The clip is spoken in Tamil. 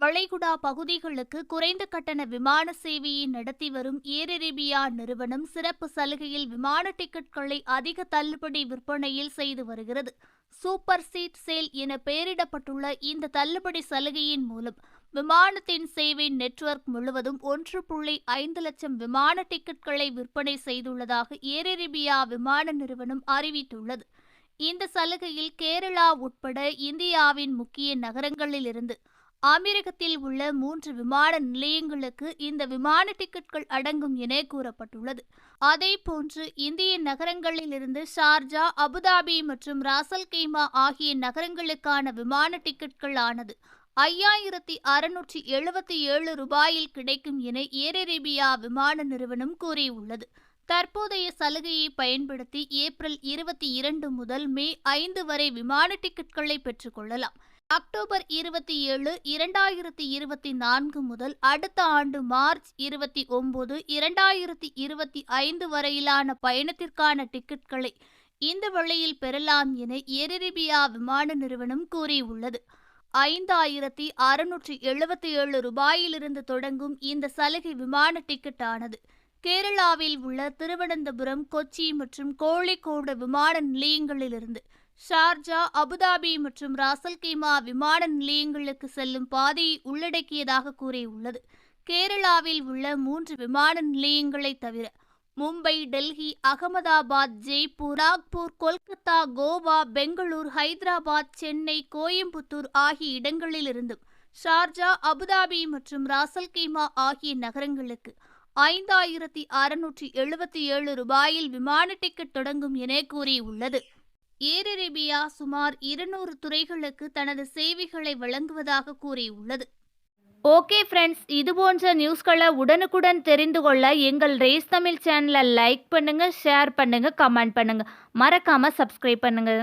வளைகுடா பகுதிகளுக்கு குறைந்த கட்டண விமான சேவையை நடத்தி வரும் ஏர் அரேபியா நிறுவனம் சிறப்பு சலுகையில் விமான டிக்கெட்களை அதிக தள்ளுபடி விற்பனையில் செய்து வருகிறது. சூப்பர் சீட் சேல் என பெயரிடப்பட்டுள்ள இந்த தள்ளுபடி சலுகையின் மூலம் விமானத்தின் சேவை நெட்வொர்க் முழுவதும் ஒன்று புள்ளி ஐந்து லட்சம் விமான டிக்கெட்களை விற்பனை செய்துள்ளதாக ஏர் அரேபியா விமான நிறுவனம் அறிவித்துள்ளது. இந்த சலுகையில் கேரளா உட்பட இந்தியாவின் முக்கிய நகரங்களிலிருந்து அமெரிக்கத்தில் உள்ள மூன்று விமான நிலையங்களுக்கு இந்த விமான டிக்கெட்கள் அடங்கும் என கூறப்பட்டுள்ளது. அதேபோன்று இந்திய நகரங்களிலிருந்து ஷார்ஜா அபுதாபி மற்றும் ராசல் கைமா ஆகிய நகரங்களுக்கான விமான டிக்கெட்கள் ஆனது ஐயாயிரத்தி அறுநூற்றி எழுபத்தி ஏழு ரூபாயில் கிடைக்கும் என ஏர் அரேபியா விமான நிறுவனம் கூறியுள்ளது. தற்போதைய சலுகையை பயன்படுத்தி ஏப்ரல் இருபத்தி இரண்டு முதல் மே ஐந்து வரை விமான டிக்கெட்களை பெற்றுக்கொள்ளலாம் அக்டோபர் இருபத்தி ஏழு இரண்டாயிரத்தி இருபத்தி நான்கு முதல் அடுத்த ஆண்டு மார்ச் இருபத்தி ஒன்பது இரண்டாயிரத்தி இருபத்தி ஐந்து வரையிலான பயணத்திற்கான டிக்கெட்களை இந்த வழியில் பெறலாம் என எரிரிபியா விமான நிறுவனம் கூறியுள்ளது. ஐந்தாயிரத்தி அறுநூற்றி எழுபத்தி ஏழு ரூபாயிலிருந்து தொடங்கும் இந்த சலுகை விமான டிக்கெட் ஆனது கேரளாவில் உள்ள திருவனந்தபுரம் கொச்சி மற்றும் கோழிக்கோடு விமான நிலையங்களிலிருந்து ஷார்ஜா அபுதாபி மற்றும் ராசல்கீமா விமான நிலையங்களுக்கு செல்லும் பாதையை உள்ளடக்கியதாக கூறியுள்ளது. கேரளாவில் உள்ள மூன்று விமான நிலையங்களை தவிர மும்பை டெல்லி அகமதாபாத் ஜெய்ப்பூர் நாக்பூர் கொல்கத்தா கோவா பெங்களூர் ஹைதராபாத் சென்னை கோயம்புத்தூர் ஆகிய இடங்களிலிருந்தும் ஷார்ஜா அபுதாபி மற்றும் ராசல்கீமா ஆகிய நகரங்களுக்கு ஐந்தாயிரத்தி அறுநூற்றி எழுபத்தி ஏழு ரூபாயில் விமான டிக்கெட் தொடங்கும் என கூறியுள்ளது. ஏர் அரேபியா சுமார் இருநூறு துறைகளுக்கு தனது சேவைகளை வழங்குவதாக கூறியுள்ளது. ஓகே ஃப்ரெண்ட்ஸ் இது போன்ற நியூஸ்களை உடனுக்குடன் தெரிந்து கொள்ள எங்கள் ரேஸ் தமிழ் சேனலை லைக் பண்ணுங்கள் ஷேர் பண்ணுங்கள் கமெண்ட் பண்ணுங்கள் மறக்காமல் சப்ஸ்கிரைப் பண்ணுங்கள்